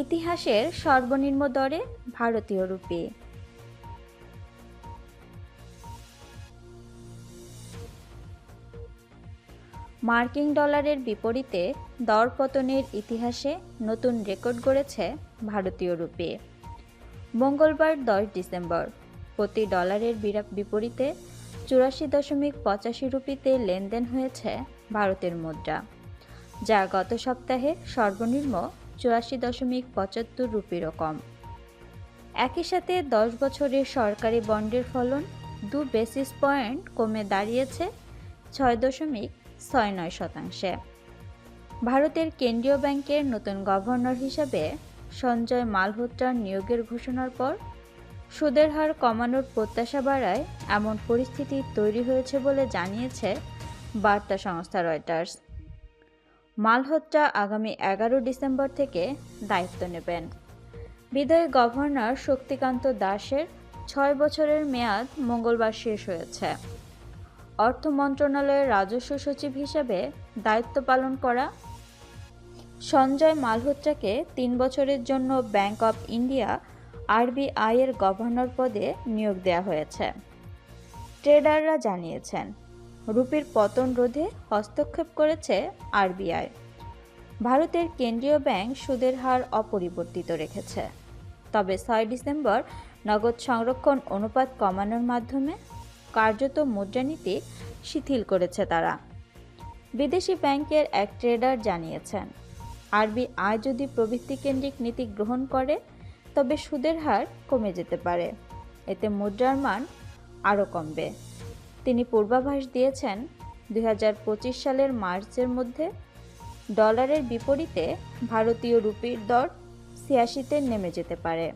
ইতিহাসের সর্বনিম্ন দরে ভারতীয় রূপে। মার্কিন ডলারের বিপরীতে দরপতনের ইতিহাসে নতুন রেকর্ড গড়েছে ভারতীয় রূপে। মঙ্গলবার দশ ডিসেম্বর, প্রতি ডলারের বিপরীতে চুরাশি দশমিক পঁচাশি রুপিতে লেনদেন হয়েছে ভারতের মুদ্রা, যা গত সপ্তাহে সর্বনিম্ন চুরাশি দশমিক পঁচাত্তর রুপিরও কম একই সাথে দশ বছরের সরকারি বন্ডের ফলন দু বেসিস পয়েন্ট কমে দাঁড়িয়েছে ছয় দশমিক ছয় নয় শতাংশে। ভারতের কেন্দ্রীয় ব্যাংকের নতুন গভর্নর হিসাবে সঞ্জয় মালহোত্রার নিয়োগের ঘোষণার পর সুদের হার কমানোর প্রত্যাশা বাড়ায় এমন পরিস্থিতি তৈরি হয়েছে বলে জানিয়েছে বার্তা সংস্থা রয়টার্স। মালহোত্রা আগামী এগারো ডিসেম্বর থেকে দায়িত্ব নেবেন। বিদায়ী গভর্নর শক্তিকান্ত দাসের ছয় বছরের মেয়াদ মঙ্গলবার শেষ হয়েছে। অর্থ মন্ত্রণালয়ের রাজস্ব সচিব হিসেবে দায়িত্ব পালন করা। সঞ্জয় মালহোত্রাকে তিন বছরের জন্য ব্যাংক অফ ইন্ডিয়া আরবিআই এর গভর্নর পদে নিয়োগ দেওয়া হয়েছে। ট্রেডাররা জানিয়েছেন রুপির পতন রোধে হস্তক্ষেপ করেছে আরবিআই। ভারতের কেন্দ্রীয় ব্যাংক সুদের হার অপরিবর্তিত রেখেছে। তবে ছয় ডিসেম্বর নগদ সংরক্ষণ অনুপাত কমানোর মাধ্যমে কার্যত মুদ্রানীতি শিথিল করেছে তারা। বিদেশি ব্যাংকের এক ট্রেডার জানিয়েছেন আরবিআই যদি প্রবৃত্তি কেন্দ্রিক নীতি গ্রহণ করে, তবে সুদের হার কমে যেতে পারে। এতে মুদ্রার মান আরও কমবে। তিনি পূর্বাভাস দিয়েছেন দু হাজার পঁচিশ সালের মার্চের মধ্যে ডলারের বিপরীতে ভারতীয় রুপির দর ছিয়াশিতে নেমে যেতে পারে।